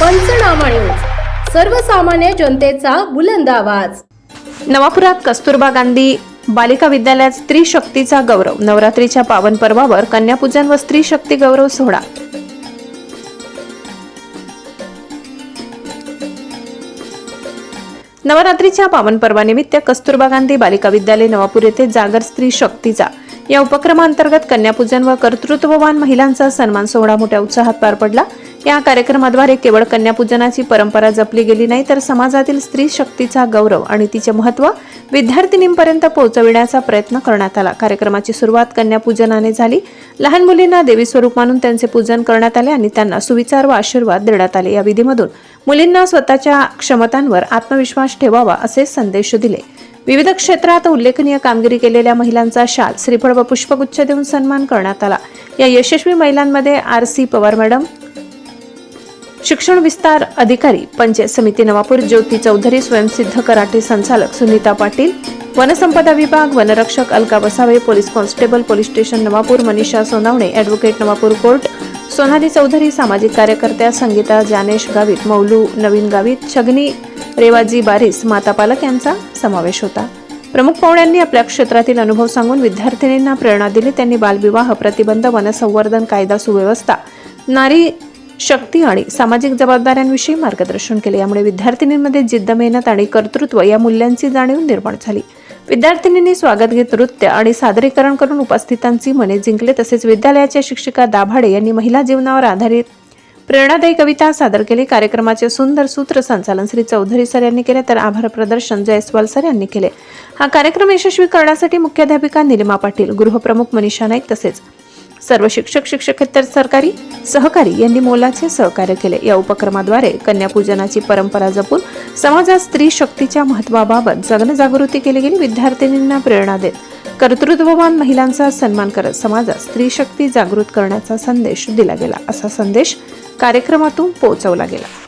पंचनामा न्यूज. सर्वसामान्य जनतेचा बुलंद आवाज. नवापुरात कस्तुरबा गांधी बालिका विद्यालयात स्त्री शक्तीचा गौरव. नवरात्रीच्या पावन पर्वावर कन्यापूजन व स्त्री शक्ती गौरव सोहळा. नवरात्रीच्या पावन पर्वानिमित्त कस्तुरबा गांधी बालिका विद्यालय नवापूर येथे जागर स्त्री शक्तीचा. या उपक्रमांतर्गत कन्यापूजन व कर्तृत्ववान महिलांचा सन्मान सोहळा मोठ्या उत्साहात पार पडला. या कार्यक्रमाद्वारे केवळ कन्यापूजनाची परंपरा जपली गेली नाही तर समाजातील स्त्री शक्तीचा गौरव आणि तिचे महत्त्व विद्यार्थिनींपर्यंत पोहोचविण्याचा प्रयत्न करण्यात आला. कार्यक्रमाची सुरुवात कन्यापूजनाने झाली. लहान मुलींना देवी स्वरूप मानून त्यांचे पूजन करण्यात आले आणि त्यांना सुविचार व आशीर्वाद देण्यात आले. या विधीमधून मुलींना स्वतःच्या क्षमतांवर आत्मविश्वास ठेवावा असे संदेश दिले. विविध क्षेत्रात उल्लेखनीय कामगिरी केलेल्या महिलांचा शाल श्रीफळ व पुष्पगुच्छ देऊन सन्मान करण्यात आला. या यशस्वी महिलांमध्ये आर सी पवार मॅडम शिक्षण विस्तार अधिकारी पंचायत समिती नवापूर ज्योती चौधरी स्वयंसिद्ध कराटे संचालक सुनीता पाटील वनसंपदा विभाग वनरक्षक Alka Vasave police constable police station Navapur Manisha Sonawane advocate Navapur court Sonali Chaudhari सामाजिक कार्यकर्त्या संगीता जानेश गावित मौलू नवीन गावित छगनी रेवाजी बारिस माता पालक यांचा समावेश होता. प्रमुख पाहुण्यांनी आपल्या क्षेत्रातील अनुभव सांगून विद्यार्थिनींना प्रेरणा दिली. त्यांनी बालविवाह प्रतिबंध वनसंवर्धन कायदा सुव्यवस्था नारी शक्ती आणि सामाजिक जबाबदाऱ्यांविषयी मार्गदर्शन केले. यामुळे विद्यार्थिनींमध्ये जिद्द मेहनत आणि कर्तृत्व या मूल्यांची जाणीव निर्माण झाली. विद्यार्थिनींनी स्वागत घेत नृत्य आणि सादरीकरण करून उपस्थितांची मने जिंकले. तसेच विद्यालयाच्या शिक्षिका दाभाडे यांनी महिला जीवनावर आधारित प्रेरणादायी कविता सादर केली. कार्यक्रमाचे सुंदर सूत्र संचालन श्री चौधरी सर यांनी केले तर आभार प्रदर्शन जयस्वाल सर यांनी केले. हा कार्यक्रम यशस्वी करण्यासाठी मुख्याध्यापिका निलिमा पाटील गृहप्रमुख मनीषा नाईक तसेच सर्व शिक्षक शिक्षकेतर सरकारी सहकारी यांनी मोलाचे सहकार्य केले. या उपक्रमाद्वारे कन्यापूजनाची परंपरा जपून समाजात स्त्री शक्तीच्या महत्वाबाबत जनजागृती केली गेली. विद्यार्थिनींना प्रेरणा देत कर्तृत्ववान महिलांचा सन्मान करत समाजात स्त्री शक्ती जागृत करण्याचा संदेश दिला गेला. असा संदेश कार्यक्रमातून पोहोचवला गेला.